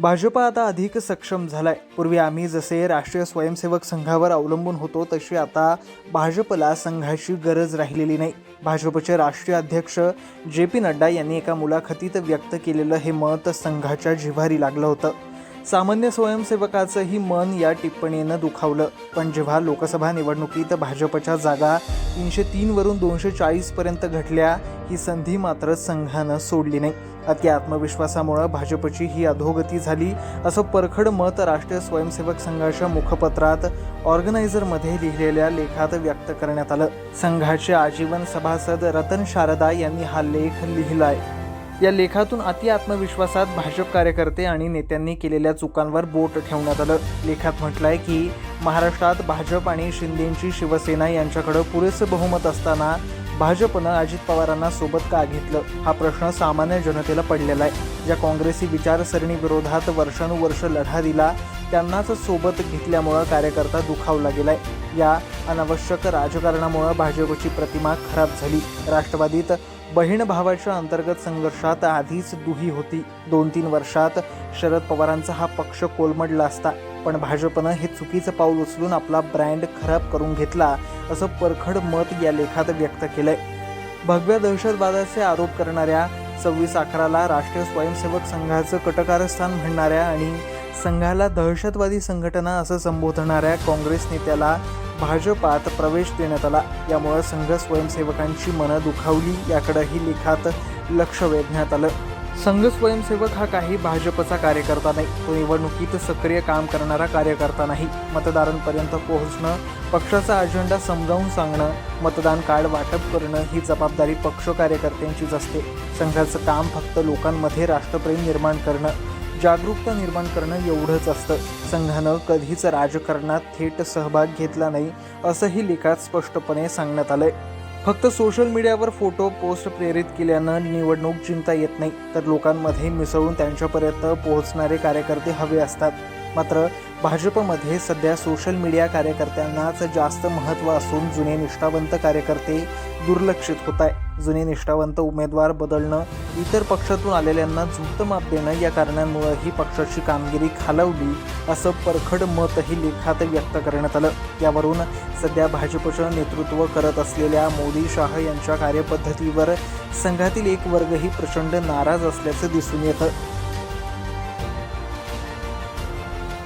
भाजपा आता अधिक सक्षम झालाय. पूर्वी आम्ही जसे राष्ट्रीय स्वयंसेवक संघावर अवलंबून होतो तशी आता भाजपला संघाची गरज राहिलेली नाही. भाजपचे राष्ट्रीय अध्यक्ष जे पी नड्डा यांनी एका मुलाखतीत व्यक्त केलेलं हे मत संघाच्या जिव्हारी लागलं होतं. सामान्य स्वयंसेवकाचंही मन या टिप्पणीनं दुखावलं. पण जेव्हा लोकसभा निवडणुकीत भाजपच्या जागा तीनशे तीनवरून दोनशे चाळीसपर्यंत घटल्या ही संधी मात्र संघानं सोडली नाही. अति आत्मविश्वासामुळं भाजपची ही अधोगती झाली असं परखड मत राष्ट्रीय स्वयंसेवक संघाच्या मुखपत्रात ऑर्गनायझरमध्ये लिहिलेल्या लेखात व्यक्त करण्यात आलं. संघाचे आजीवन सभासद रतन शारदा यांनी हा लेख लिहिलाय. या लेखातून अति आत्मविश्वासात भाजप कार्यकर्ते आणि नेत्यांनी केलेल्या चुकांवर बोट ठेवण्यात आलं. लेखात म्हटलंय की महाराष्ट्रात भाजप आणि शिंदेंची शिवसेना यांच्याकडं पुरेसं बहुमत असताना भाजपनं अजित पवारांना सोबत का घेतलं? हा प्रश्न सामान्य जनतेला पडलेला आहे. ज्या काँग्रेसी विचारसरणी विरोधात वर्षानुवर्ष लढा दिला त्यांनाच सोबत घेतल्यामुळं कार्यकर्ता दुखावला गेलाय. या अनावश्यक राजकारणामुळं भाजपची प्रतिमा खराब झाली. राष्ट्रवादीत बहीण भावाच्या अंतर्गत संघर्षात आधीच दुही होती. दोन तीन वर्षात शरद पवारांचा हा पक्ष कोलमडला असता. पण भाजपनं हे चुकीचं पाऊल उचलून आपला ब्रँड खराब करून घेतला. असं परखड मत या लेखात व्यक्त केलंय. भगव्या दहशतवादाचे आरोप करणाऱ्या सव्वीस अकराला राष्ट्रीय स्वयंसेवक संघाचं कटकारस्थान म्हणणाऱ्या आणि संघाला दहशतवादी संघटना असं संबोधणाऱ्या काँग्रेस नेत्याला भाजपात प्रवेश देण्यात आला. यामुळं संघ स्वयंसेवकांची मनं दुखावली याकडंही लेखात लक्ष वेधण्यात आलं. संघ स्वयंसेवक हा काही भाजपचा कार्यकर्ता नाही. तो निवडणुकीत सक्रिय काम करणारा कार्यकर्ता नाही. मतदारांपर्यंत पोहोचणं पक्षाचा अजेंडा समजावून सांगणं मतदान कार्ड वाटप करणं ही जबाबदारी पक्ष कार्यकर्त्यांचीच असते. संघाचं काम फक्त लोकांमध्ये राष्ट्रप्रेम निर्माण करणं जागरूकता निर्माण करणं एवढंच असतं. संघानं कधीच राजकारणात थेट सहभाग घेतला नाही असंही लेखात स्पष्टपणे सांगण्यात आलंय. फक्त सोशल मीडियावर फोटो पोस्ट प्रेरित केल्यानं निवडणूक जिंकता येत नाही. तर लोकांमध्ये मिसळून त्यांच्यापर्यंत पोहोचणारे कार्यकर्ते हवे असतात. मात्र भाजपमध्ये सध्या सोशल मीडिया कार्यकर्त्यांनाच जास्त महत्त्व असून जुने निष्ठावंत कार्यकर्ते दुर्लक्षित होत आहे जुने निष्ठावंत उमेदवार बदलणं इतर पक्षातून आलेल्यांना झुकतं माप देणं या कारणांमुळे ही पक्षाची कामगिरी खालवली असं परखड मतही लेखात व्यक्त करण्यात आलं. यावरून सध्या भाजपचं नेतृत्व करत असलेल्या मोदी शाह यांच्या कार्यपद्धतीवर संघातील एक वर्गही प्रचंड नाराज असल्याचं दिसून येतं.